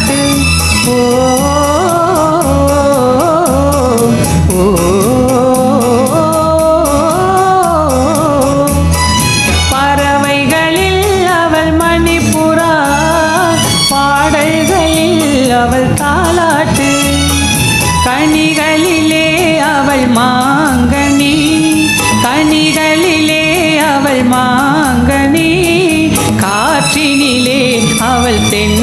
பாட்டு ஓ பறவைகளில் அவள் மணிப்புறா பாடல்களில் அவள் தாலாட்டு கனிகளிலே அவள் மாங்கனி கனிகளிலே அவள் மாங்கனி. காற்றினிலே அவள் தென்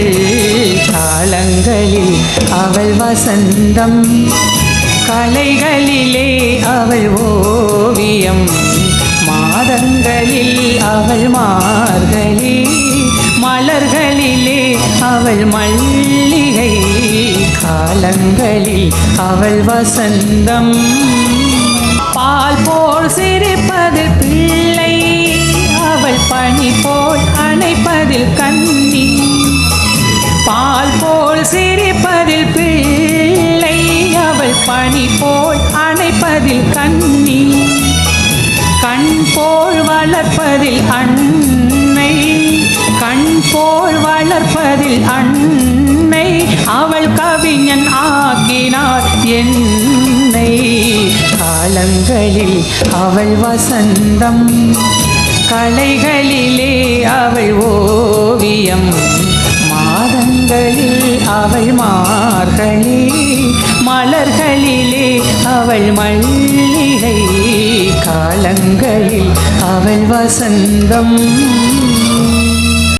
தென்றல் காலங்களில் அவள் வசந்தம். கலைகளிலே அவள் ஓவியம். மாதங்களில் அவள் மார்கழி. மலர்களிலே அவள் மல்லிகை. காலங்களில் அவள் வசந்தம். பால் போல் சிரிப்பது பிள்ளை. சிரிப்பதில் பிள்ளை அவள் பணி போல் அணைப்பதில் கண்ணி. கண் போல் வளர்ப்பதில் அன்னை. கண் போல் வளர்ப்பதில் அன்னை. அவள் கவிஞன் ஆக்கினார் என்னை. காலங்களில் அவள் வசந்தம் கலைகளிலே அவள் ஓ மாதங்களில் அவள் மார்கழி மலர்களிலே அவள் மல்லிகை காலங்களில் அவள் வசந்தம்.